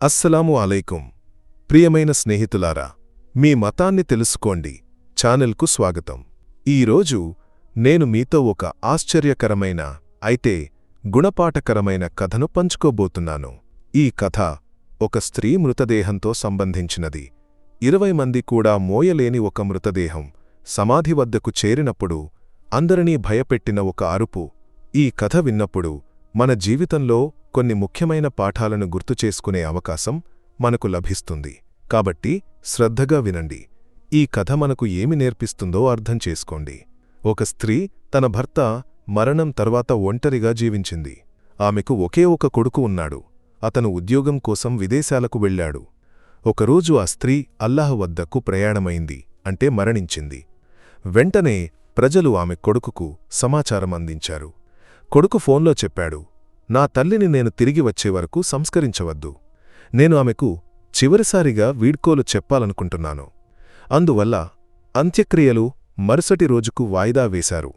అస్సలాము అలైకుం. ప్రియమైన స్నేహితులారా మీ మతాన్ని తెలుసుకోండి. ఛానల్కు స్వాగతం. ఈరోజు నేను మీతో ఒక ఆశ్చర్యకరమైన అయితే గుణపాఠకరమైన కథను పంచుకోబోతున్నాను. ఈ కథ ఒక స్త్రీ మృతదేహంతో సంబంధించినది. ఇరవై మంది కూడా మోయలేని ఒక మృతదేహం సమాధి వద్దకు చేరినప్పుడు అందరినీ భయపెట్టిన ఒక అరుపు. ఈ కథ విన్నప్పుడు మన జీవితంలో కొన్ని ముఖ్యమైన పాఠాలను గుర్తుచేసుకునే అవకాశం మనకు లభిస్తుంది. కాబట్టి శ్రద్ధగా వినండి. ఈ కథ మనకు ఏమి నేర్పిస్తుందో అర్థం చేసుకోండి. ఒక స్త్రీ తన భర్త మరణం తర్వాత ఒంటరిగా జీవించింది. ఆమెకు ఒకే ఒక కొడుకు ఉన్నాడు. అతను ఉద్యోగం కోసం విదేశాలకు వెళ్ళాడు. ఒకరోజు ఆ స్త్రీ అల్లాహ్ వద్దకు ప్రయాణమైంది అంటే మరణించింది. వెంటనే ప్రజలు ఆమె కొడుకుకు సమాచారం అందించారు. కొడుకు ఫోన్లో చెప్పాడు నా తల్లిని నేను తిరిగి వచ్చే వరకు సంస్కరించవద్దు. నేను ఆమెకు చివరిసారిగా వీడ్కోలు చెప్పాలనుకుంటున్నాను. అందువల్ల అంత్యక్రియలు మరుసటి రోజుకు వాయిదా వేశారు.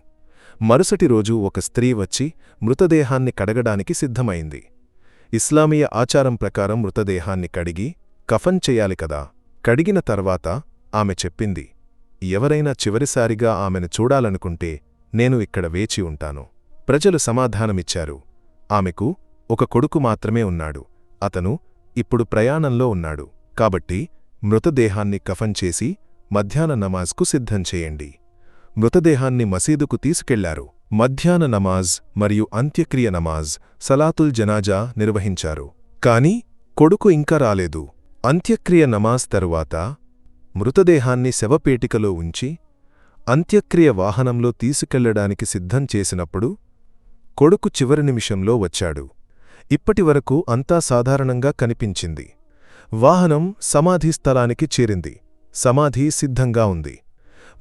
మరుసటి రోజు ఒక స్త్రీ వచ్చి మృతదేహాన్ని కడగడానికి సిద్ధమైంది. ఇస్లామీయ ఆచారం ప్రకారం మృతదేహాన్ని కడిగి కఫన్ చెయ్యాలి కదా. కడిగిన తర్వాత ఆమె చెప్పింది ఎవరైనా చివరిసారిగా ఆమెను చూడాలనుకుంటే నేను ఇక్కడ వేచి ఉంటాను. ప్రజలు సమాధానమిచ్చారు. ఆమెకు ఒక కొడుకు మాత్రమే ఉన్నాడు. అతను ఇప్పుడు ప్రయాణంలో ఉన్నాడు. కాబట్టి మృతదేహాన్ని కఫన్ చేసి మధ్యాహ్న నమాజ్కు సిద్ధం చేయండి. మృతదేహాన్ని మసీదుకు తీసుకెళ్ళారు. మధ్యాహ్న నమాజ్ మరియు అంత్యక్రియ నమాజ్ సలాతుల్ జనాజా నిర్వహించారు. కాని కొడుకు ఇంకా రాలేదు. అంత్యక్రియ నమాజ్ తరువాత మృతదేహాన్ని శవపేటికలో ఉంచి అంత్యక్రియ వాహనంలో తీసుకెళ్ళడానికి సిద్ధం చేసినప్పుడు కొడుకు చివరి నిమిషంలో వచ్చాడు. ఇప్పటివరకు అంతా సాధారణంగా కనిపించింది. వాహనం సమాధి స్థలానికి చేరింది. సమాధి సిద్ధంగా ఉంది.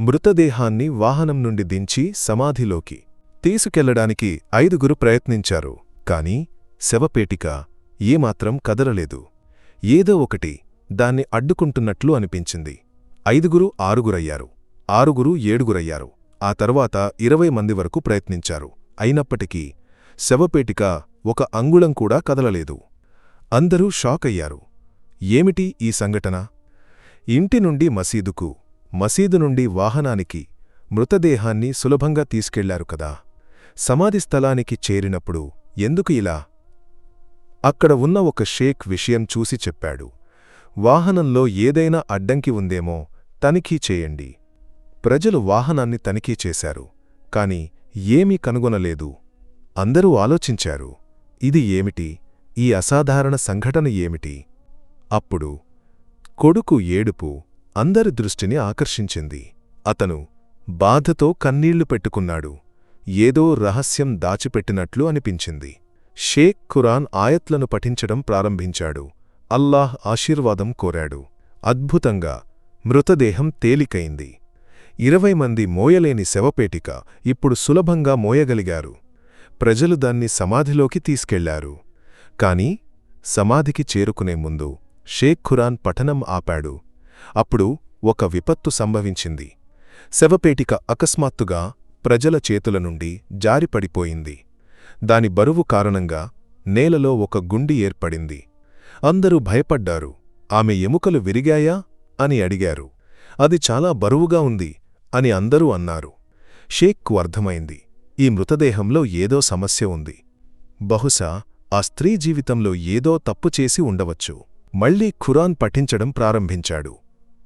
మృతదేహాన్ని వాహనం నుండి దించి సమాధిలోకి తీసుకెళ్ళడానికి ఐదుగురు ప్రయత్నించారు. కాని శవపేటిక ఏమాత్రం కదలలేదు. ఏదో ఒకటి దాన్ని అడ్డుకుంటున్నట్లు అనిపించింది. ఐదుగురు ఆరుగురయ్యారు. ఆరుగురు ఏడుగురయ్యారు. ఆ తర్వాత ఇరవై మంది వరకు ప్రయత్నించారు. అయినప్పటికీ శవపేటిక ఒక అంగుళం కూడా కదలలేదు. అందరూ షాకయ్యారు ఏమిటి ఈ సంఘటన? ఇంటి నుండి మసీదుకు మసీదు నుండి వాహనానికి మృతదేహాన్ని సులభంగా తీసుకెళ్ళారు కదా. సమాధి స్థలానికి చేరినప్పుడు ఎందుకు ఇలా? అక్కడ ఉన్న ఒక షేక్ విషయం చూసి చెప్పాడు. వాహనంలో ఏదైనా అడ్డంకి ఉందేమో తనిఖీ చేయండి. ప్రజలు వాహనాన్ని తనిఖీ చేశారు. కాని ఏమీ కనుగొనలేదు. అందరూ ఆలోచించారు ఇది ఏమిటి? ఈ అసాధారణ సంఘటన ఏమిటి? అప్పుడు కొడుకు ఏడుపు అందరి దృష్టిని ఆకర్షించింది. అతను బాధతో కన్నీళ్ళు పెట్టుకున్నాడు. ఏదో రహస్యం దాచిపెట్టినట్లు అనిపించింది. షేక్ ఖురాన్ ఆయత్లను పఠించడం ప్రారంభించాడు. అల్లాహ్ ఆశీర్వాదం కోరాడు. అద్భుతంగా మృతదేహం తేలికైంది. ఇరవై మంది మోయలేని శవపేటిక ఇప్పుడు సులభంగా మోయగలిగారు. ప్రజలు దాన్ని సమాధిలోకి తీసుకెళ్ళారు. కాని సమాధికి చేరుకునే ముందు షేక్ ఖురాన్ పఠనం ఆపాడు. అప్పుడు ఒక విపత్తు సంభవించింది. శవపేటిక అకస్మాత్తుగా ప్రజల చేతుల నుండి జారిపడిపోయింది దాని బరువు కారణంగా నేలలో ఒక గుండి ఏర్పడింది. అందరూ భయపడ్డారు. ఆమె ఎముకలు విరిగాయా? అని అడిగారు. అది చాలా బరువుగా ఉంది అని అందరూ అన్నారు. షేక్కు అర్థమైంది. ఈ మృతదేహంలో ఏదో సమస్య ఉంది. బహుశా ఆ స్త్రీ జీవితంలో ఏదో తప్పు చేసి ఉండవచ్చు. మళ్ళీ ఖురాన్ పఠించడం ప్రారంభించాడు.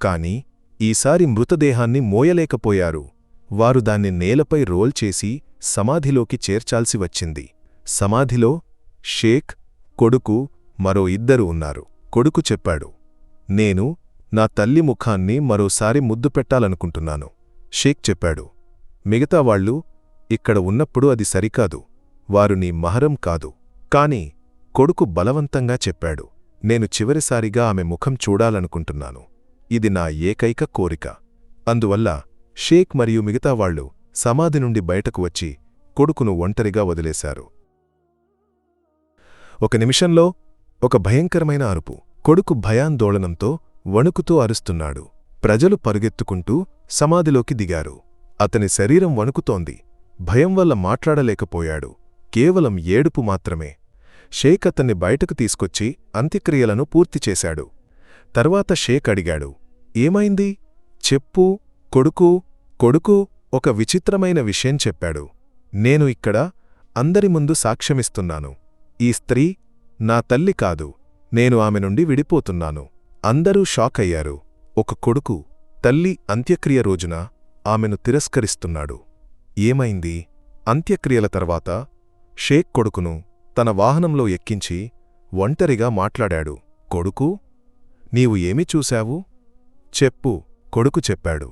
కాని ఈసారి మృతదేహాన్ని మోయలేకపోయారు. వారు దాన్ని నేలపై రోల్ చేసి సమాధిలోకి చేర్చాల్సి వచ్చింది. సమాధిలో షేక్ కొడుకు మరో ఇద్దరు ఉన్నారు. కొడుకు చెప్పాడు నేను నా తల్లి ముఖాన్ని మరోసారి ముద్దు పెట్టాలనుకుంటున్నాను. షేక్ చెప్పాడు మిగతా వాళ్ళు ఇక్కడ ఉన్నప్పుడు అది సరికాదు. వారు నీ మహరం కాదు. కాని కొడుకు బలవంతంగా చెప్పాడు. నేను చివరిసారిగా ఆమె ముఖం చూడాలనుకుంటున్నాను. ఇది నా ఏకైక కోరిక. అందువల్ల షేక్ మరియు మిగతావాళ్ళు సమాధి నుండి బయటకు వచ్చి కొడుకును ఒంటరిగా వదిలేశారు. ఒక నిమిషంలో ఒక భయంకరమైన అరుపు. కొడుకు భయాందోళనంతో వణుకుతూ అరుస్తున్నాడు. ప్రజలు పరుగెత్తుకుంటూ సమాధిలోకి దిగారు. అతని శరీరం వణుకుతోంది. భయం వల్ల మాట్లాడలేకపోయాడు. కేవలం ఏడుపు మాత్రమే. షేక్ అతన్ని బయటకు తీసుకొచ్చి అంత్యక్రియలను పూర్తి చేశాడు. తర్వాత షేక్ అడిగాడు ఏమైంది? చెప్పు కొడుకు కొడుకు ఒక విచిత్రమైన విషయం చెప్పాడు. నేను ఇక్కడ అందరి ముందు సాక్ష్యమిస్తున్నాను. ఈ స్త్రీ నా తల్లి కాదు. నేను ఆమె నుండి విడిపోతున్నాను. అందరూ షాక్ అయ్యారు. ఒక కొడుకు తల్లి అంత్యక్రియ రోజున ఆమెను తిరస్కరిస్తున్నాడు. ఏమైంది? అంత్యక్రియల తర్వాత షేక్ కొడుకును తన వాహనంలో ఎక్కించి ఒంటరిగా మాట్లాడాడు. కొడుకు నీవు ఏమి చూశావు? చెప్పు కొడుకు చెప్పాడు.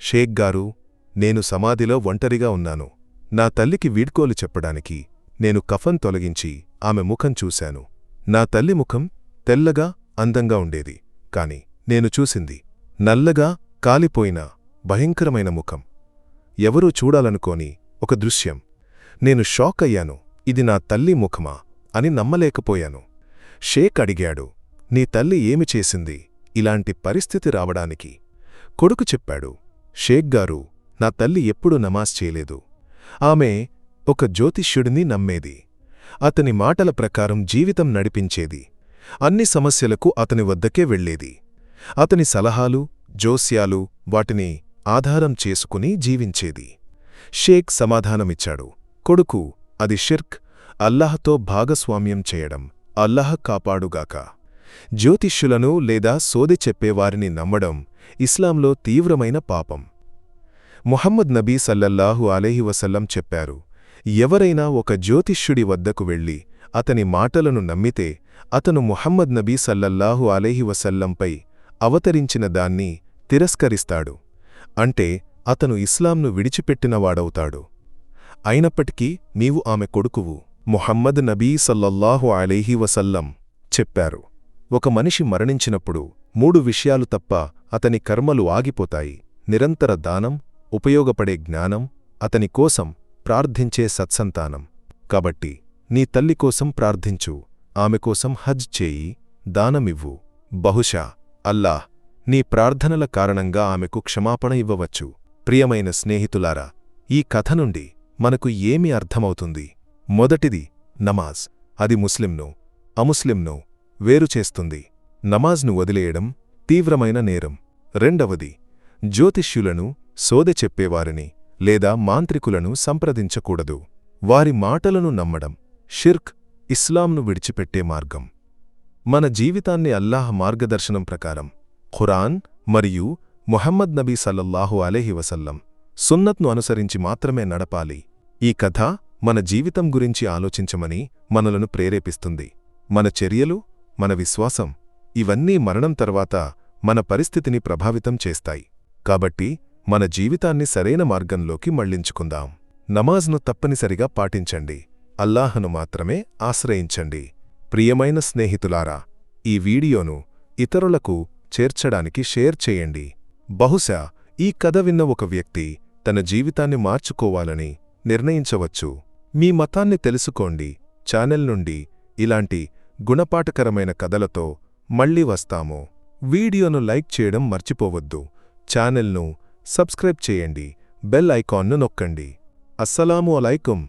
షేక్ గారు నేను సమాధిలో ఒంటరిగా ఉన్నాను. నా తల్లికి వీడ్కోలు చెప్పడానికి నేను కఫన్ తొలగించి ఆమె ముఖం చూశాను. నా తల్లి ముఖం తెల్లగా అందంగా ఉండేది. కాని నేను చూసింది నల్లగా కాలిపోయిన భయంకరమైన ముఖం. ఎవరూ చూడాలనుకోని ఒక దృశ్యం. నేను షాక్ అయ్యాను. ఇది నా తల్లి ముఖమా? అని నమ్మలేకపోయాను. షేక్ అడిగాడు. నీ తల్లి ఏమి చేసింది? ఇలాంటి పరిస్థితి రావడానికి. కొడుకు చెప్పాడు. షేక్ గారు నా తల్లి ఎప్పుడూ నమాజ్ చేయలేదు. ఆమె ఒక జ్యోతిష్యుడిని నమ్మేది. అతని మాటల ప్రకారం జీవితం నడిపించేది. అన్ని సమస్యలకు అతని వద్దకే వెళ్ళేది. అతని సలహాలు జోస్యాలు వాటిని ఆధారం చేసుకుని జీవించేది. షేక్ సమాధానమిచ్చాడు. కొడుకు అది షిర్క్ అల్లాహతో భాగస్వామ్యం చేయడం అల్లాహ కాపాడుగాక. జ్యోతిష్యులను లేదా సోది చెప్పేవారిని నమ్మడం ఇస్లాంలో తీవ్రమైన పాపం. ముహమ్మద్ నబీ సల్లల్లాహు అలైహి వసల్లం చెప్పారు ఎవరైనా ఒక జ్యోతిష్యుడి వద్దకు వెళ్ళి అతని మాటలను నమ్మితే అతను ముహమ్మద్ నబీ సల్లల్లాహు అలైహి వసల్లంపై అవతరించిన దాన్ని తిరస్కరిస్తాడు. అంటే అతను ఇస్లాంను విడిచిపెట్టినవాడవుతాడు. అయినప్పటికీ నీవు ఆమె కొడుకువు. ముహమ్మద్ నబీ సల్లల్లాహు అలైహి వసల్లం చెప్పారు. ఒక మనిషి మరణించినప్పుడు మూడు విషయాలు తప్ప అతని కర్మలు ఆగిపోతాయి. నిరంతర దానం ఉపయోగపడే జ్ఞానం అతని కోసం ప్రార్థించే సత్సంతానం. కాబట్టి నీ తల్లి కోసం ప్రార్థించు. ఆమె కోసం హజ్ చేయి దానమివ్వు. బహుశా అల్లాహ్ నీ ప్రార్థనల కారణంగా ఆమెకు క్షమాపణ ఇవ్వవచ్చు. ప్రియమైన స్నేహితులారా ఈ కథ నుండి మనకు ఏమి అర్థమవుతుంది? మొదటిది నమాజ్. అది ముస్లింను అముస్లింను వేరుచేస్తుంది నమాజ్ను వదిలేయడం తీవ్రమైన నేరం. రెండవది జ్యోతిష్యులను సోదె చెప్పేవారిని లేదా మాంత్రికులను సంప్రదించకూడదు. వారి మాటలను నమ్మడం షిర్క్ ఇస్లాంను విడిచిపెట్టే మార్గం. మన జీవితాన్ని అల్లాహ్ మార్గదర్శనం ప్రకారం ఖురాన్ మరియు ముహమ్మద్ నబీ సల్లల్లాహు అలెహివసల్లం సున్నత్ను అనుసరించి మాత్రమే నడపాలి. ఈ కథ మన జీవితం గురించి ఆలోచించమని మనలను ప్రేరేపిస్తుంది. మన చర్యలు మన విశ్వాసం ఇవన్నీ మరణం తర్వాత మన పరిస్థితిని ప్రభావితం చేస్తాయి. కాబట్టి మన జీవితాన్ని సరైన మార్గంలోకి మళ్ళించుకుందాం. నమాజ్ను తప్పనిసరిగా పాటించండి. అల్లాహను మాత్రమే ఆశ్రయించండి. ప్రియమైన స్నేహితులారా ఈ వీడియోను ఇతరులకు చేర్చడానికి షేర్ చేయండి. బహుశా ఈ కథ విన్న ఒక వ్యక్తి తన జీవితాన్ని మార్చుకోవాలని నిర్ణయించవచ్చు. మీ మతాన్ని తెలుసుకోండి. ఛానల్ నుండి ఇలాంటి గుణపాఠకరమైన కథలతో మళ్ళీ వస్తాము. వీడియోను లైక్ చేయడం మర్చిపోవద్దు. ఛానల్ను సబ్స్క్రైబ్ చేయండి. బెల్ ఐకాన్ను నొక్కండి. అస్సలాము అలైకుం.